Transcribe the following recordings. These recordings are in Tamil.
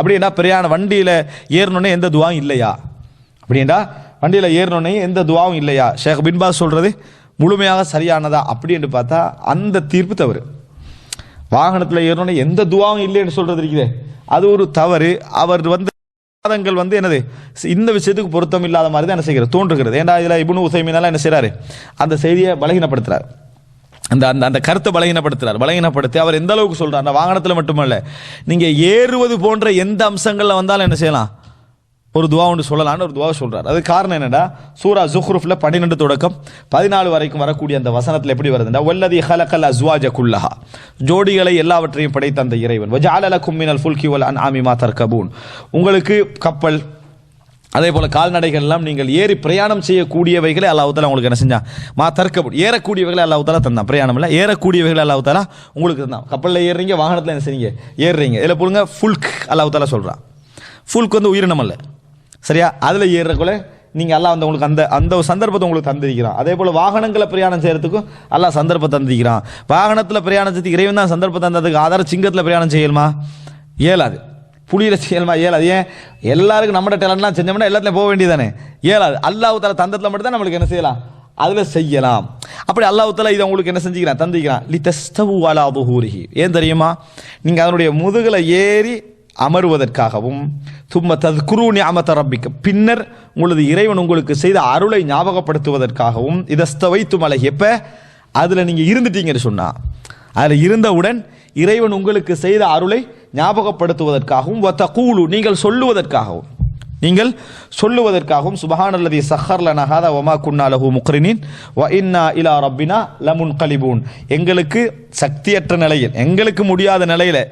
அப்படின்னா பெரியான வண்டியில் ஏறணுன்னே எந்த துவாவும் இல்லையா? அப்படின்டா வண்டியில் ஏறணுன்னே எந்த துவாவும் இல்லையா? ஷேக் பின்பாஸ் சொல்கிறது முழுமையாக சரியானதா? அப்படின்னு பார்த்தா அந்த தீர்ப்பு தவறு. வாகனத்தில் ஏறணுன்னே எந்த துவாவும் இல்லைன்னு சொல்றது இருக்குதே. அது ஒரு தவறு. அவர் வந்து வாதங்கள் வந்து என்னது? இந்த விஷயத்துக்கு பொருத்தம் இல்லாத மாதிரி தான் என்ன செய்கிறது? தோன்றுகிறது. ஏன்டா இதில் இபுனு உசைமினால என்ன செய்கிறாரு அந்த செய்தியை பலகீனப்படுத்துறாரு. அந்த அந்த அந்த கருத்தை பலகீனப்படுத்துறார். பலகீனப்படுத்தி அவர் எந்த அளவுக்கு சொல்கிறார் அந்த வாகனத்தில் மட்டுமல்ல. நீங்கள் ஏறுவது போன்ற எந்த அம்சங்களில் வந்தாலும் என்ன செய்யலாம்? ஒரு துவா ஒன்று சொல்லலாம்னு ஒரு துவா சொல்கிறார் அது காரணம் என்னடா? சூரா ஜுஹ்ருஃப்ல பன்னிரெண்டு தொடக்கம். பதினாலு வரைக்கும் வரக்கூடிய அந்த வசனத்தில் எப்படி வருதுன்னா வல்லதி ஹலக்கல் அஸ்வாஜ குல்லஹா. ஜோடிகளை எல்லாவற்றையும் படைத்த அந்த இறைவன். வஜாலலக்கும் கும்மினல் ஃபுல்கி வல் அன்ஆமி மா தர்கபூன். உங்களுக்கு கப்பல் அதே போல் கால்நடைகள் எல்லாம் நீங்கள் ஏறி பிரயாணம் செய்யக்கூடியவைகளை அல்லாஹ் உங்களுக்கு என்ன செஞ்சான் மா தற்கப்படும் ஏறக்கூடியவைகளை அல்லாஹ் தந்தான். பிரயாணம் இல்லை. ஏறக்கூடியவைகளை அல்லாஹ் உங்களுக்கு தந்தான். கப்பலில் ஏறுறீங்க வாகனத்தில் என்ன செய்றீங்க? ஏறுறீங்க. இதில் போடுங்க ஃபுல்க் அல்லாஹ் சொல்கிறான் ஃபுல்க் வந்து உயிரினம் அல்ல. சரியா? அதில் ஏறுறக்குள்ள நீங்கள் எல்லாம் வந்து உங்களுக்கு அந்த அந்த ஒரு சந்தர்ப்பத்தை உங்களுக்கு தந்திருக்கிறான். அதே போல் வாகனங்களை பிரயாணம் செய்கிறதுக்கும் எல்லாம் சந்தர்ப்பம் தந்திருக்கிறான். வாகனத்தில் பிரயாணம் செய்து இறைவன் தான் சந்தர்ப்பம் தந்ததுக்கு ஆதார சிங்கத்தில் பிரயாணம் செய்யலுமா இயலாது. புளியில செய்யணுமா? இயலாது ஏன்? எல்லாருக்கும் நம்ம டேலண்ட்லாம் செஞ்சோம்னா எல்லாத்துலையும் போக வேண்டியதானே இயலாது அல்லாஹ் தலா தந்தத்தில் மட்டும் தான் நம்மளுக்கு என்ன செய்யலாம்? அதில் செய்யலாம். அப்படி அல்லாஹ் இதை உங்களுக்கு என்ன செஞ்சுக்கிறான்? தந்திக்கிறான். லி தஸ்தவு அலா துஹூரிஹி. ஏன் தெரியுமா? நீங்கள் அதனுடைய முதுகில் ஏறி அமருவதற்காகவும் தும்ம தத்குரு ஞாமத்த ரப்பிக்க பின்னர் உங்களது இறைவன் உங்களுக்கு செய்த அருளை ஞாபகப்படுத்துவதற்காகவும் இதஸ்தவை துமலை எப்போ? அதில் நீங்கள் இருந்துட்டீங்கன்னு சொன்னால் அதில் இருந்தவுடன் இறைவன் உங்களுக்கு செய்த அருளை ஞாபகப்படுத்துவதற்காகவும் வத்தகூலு நீங்கள் சொல்லுவதற்காகவும். நீங்கள் சொல்லுவதற்காகவும் சுபஹானல்லதி சஹர் லனா ஒமா குன்னாலஹு முக்ரினின் வ இன்னா இலா ரப்பினா லமுன் கலிபூன் எங்களுக்கு சக்தியற்ற நிலையில் எங்களுக்கு முடியாத நிலையில்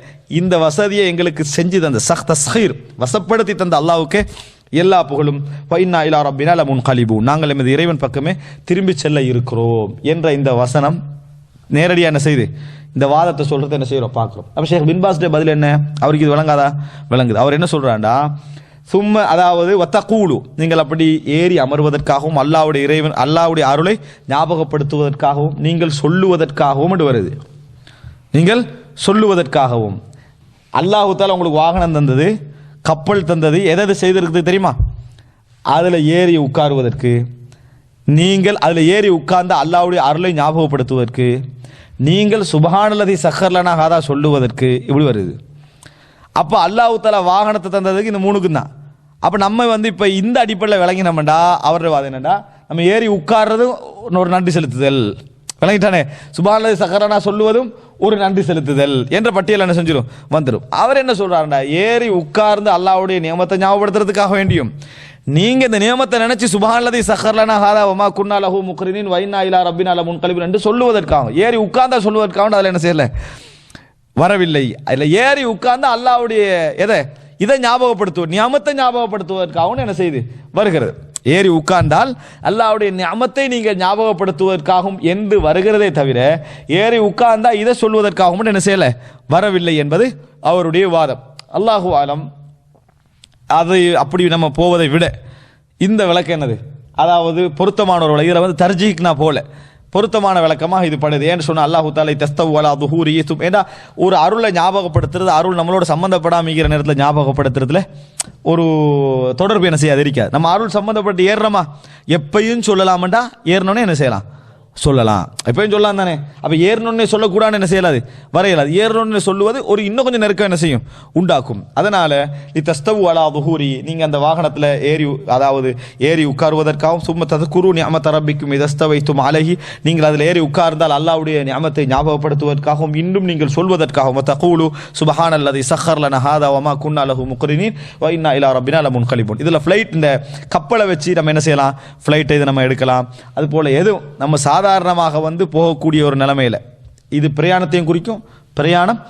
இந்த வசதியை எங்களுக்கு செஞ்சு தந்த சஹ் தஸ்ஹீர் வசப்படுத்தி தந்த அல்லாவுக்கு எல்லா புகழும் வ இலா ரப்பினா லமுன் கலிபூன் நாங்கள் எமது இறைவன் பக்கமே திரும்பி செல்ல இருக்கிறோம் என்ற இந்த வசனம் நேரடியான செய்தி இந்த வாதத்தை சொல்றது என்ன செய்யறோம்? பார்க்குறோம். அப்போ ஷேக் பின்பாஸ்டே பதில் என்ன? அவருக்கு இது விளங்காதா? விளங்குது. அவர் என்ன சொல்றாண்டா சும்மா அதாவது ஒத்தக்கூடு நீங்கள் அப்படி ஏறி அமர்வதற்காகவும் அல்லாவுடைய இறைவன் அல்லாவுடைய அருளை ஞாபகப்படுத்துவதற்காகவும் நீங்கள் சொல்லுவதற்காகவும் என்று வருது. நீங்கள் சொல்லுவதற்காகவும். அல்லாஹுத்தால் உங்களுக்கு வாகனம் தந்தது கப்பல் தந்தது எதை செய்திருக்குது தெரியுமா? அதில் ஏறி உட்காருவதற்கு நீங்கள் அதில் ஏறி உட்கார்ந்து அல்லாவுடைய அருளை ஞாபகப்படுத்துவதற்கு நீங்கள் சுபஹானல்லதி சஹர்லனா ஹாதா சொல்லுவதற்கு இப்படி வருது. அப்போ அல்லாஹு தலா வாகனத்தை தந்ததுக்கு இந்த மூணுக்கும் தான். அப்போ நம்ம வந்து இப்போ இந்த அடிப்படையில் விளங்கினோம்டா அவருடைய வாதம் என்னடா? நம்ம ஏறி உட்கார்றதும் ஒரு நன்றி செலுத்துதல். விளங்கிட்டானே? சுபானல்லதி சஹரனா சொல்லுவதும் ஒரு நன்றி செலுத்துதல் என்ற பட்டியல் என்ன செஞ்சிடும் வந்துடும் அவர் என்ன சொல்றாருடா? ஏறி உட்கார்ந்து அல்லாவுடைய நியமத்தை ஞாபகப்படுத்துறதுக்காக வேண்டியும். நீங்க இந்த நியமத்தை நினைச்சு சுபஹானதி சஹர்லனா ஹாதா வமா குன்னா லஹு முக்ரினின் வைனா இலா ரப்பினா முன்கலிபின் என்று சொல்லுவதற்காக ஏறி உட்கார்ந்தா சொல்லுவதற்காக அதில் என்ன செய்யல? வரவில்லை. அதில் ஏறி உட்கார்ந்து அல்லாவுடைய எதை? இதை ஞாபகப்படுத்துவது நியமத்தை ஞாபகப்படுத்துவதற்காகவும் என்ன செய்து? வருகிறது. ஏறி உட்கார்ந்தால் அல்லாவுடைய நியமத்தை நீங்கள் ஞாபகப்படுத்துவதற்காகவும் என்று வருகிறதே தவிர ஏறி உட்கார்ந்தால் இதை சொல்வதற்காகவும் என்ன செய்யலை? வரவில்லை என்பது அவருடைய வாதம். அல்லாஹு ஆலம். அது அப்படி நம்ம போவதை விட இந்த விளக்கம் என்னது? அதாவது பொருத்தமான ஒரு விளக்கம். வந்து தர்ஜிக்கு நான் போகல பொருத்தமான விளக்கமாக இது படுது. ஏன்னு சொன்னா அல்லாஹு தாலை தஸ்தவ் அலா துஹூரி ஏன்னா ஒரு அருளை ஞாபகப்படுத்துறது அருள் நம்மளோட சம்மந்தப்படாமிக்கிற நேரத்தில் ஞாபகப்படுத்துறதுல ஒரு தொடர்பு என்ன செய்யாது இருக்காது. நம்ம அருள் சம்மந்தப்பட்டு ஏறுறோமா? எப்பையும் சொல்லலாமண்டா? ஏறணும்னே என்ன செய்யலாம்? சொல்லலாம். எப்பயும் சொல்லலாம் தானே? அப்போ ஏறணும்னே சொல்லக்கூடாதுன்னு என்ன செய்யலாது? வரையலாது. ஏறணும்னு சொல்லுவது ஒரு இன்னும் கொஞ்சம் நெருக்கம் என்ன செய்யும்? உண்டாக்கும். அதனால் நீ தஸ்தவு அலா துஹூரி நீங்கள் அந்த வாகனத்தில் ஏறி அதாவது ஏறி உட்காருவதற்காகவும் சும்ம குரு நியம தரப்பிக்கும் இதஸ்தவைத்தும் அழகி நீங்கள் அதில் ஏறி உட்கார்ந்தால் அல்லாவுடைய நியமத்தை ஞாபகப்படுத்துவதற்காகவும் இன்னும் நீங்கள் சொல்வதற்காகவும் தகூலு சுபஹான் அல்லது சஹர் லன ஹாதா வமா குன்னா லஹு முக்ரினின் வ இன்னா இலா ரப்பினா லமுன் கலிபுன் இதில் ஃப்ளைட் இந்த கப்பலை வச்சு நம்ம என்ன செய்யலாம்? ஃப்ளைட்டை இதை நம்ம எடுக்கலாம். அதுபோல் எதுவும் நம்ம சாதாரணமாக வந்து போகக்கூடிய ஒரு நிலைமையில. இது பிரயாணத்தையும் குறிக்கும் பிரயாணம்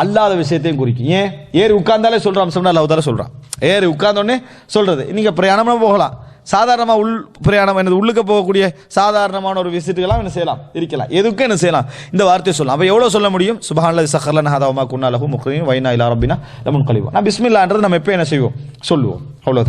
அல்லாத விஷயத்தையும் குறிக்கும். ஏன்? ஏறி உட்கார்ந்தாலே சொல்கிற அம்சம்னு அல்லாஹ் சொல்கிறான் சொல்றான். ஏறி உட்கார்ந்தோடனே சொல்றது. நீங்க பிரயாணமா போகலாம். சாதாரணமா உள் பிரயாணம் என்னது? உள்ளுக்க போகக்கூடிய சாதாரணமான ஒரு விசிட்டுகளாம் என்ன செய்யலாம்? இருக்கலாம். எதுக்கும் என்ன செய்யலாம்? இந்த வார்த்தையை சொல்லலாம். அப்போ எவ்வளவு சொல்ல முடியும்? சுபஹானல்லாஹி சஹர்லன ஹாதாவமா குன்னா லஹு வைனா இலா ரப்பினா லமுன் கழிவோம் நான் பிஸ்மில்லான்றது நம்ம எப்போ என்ன செய்வோம்? சொல்லுவோம். அவ்வளோதான்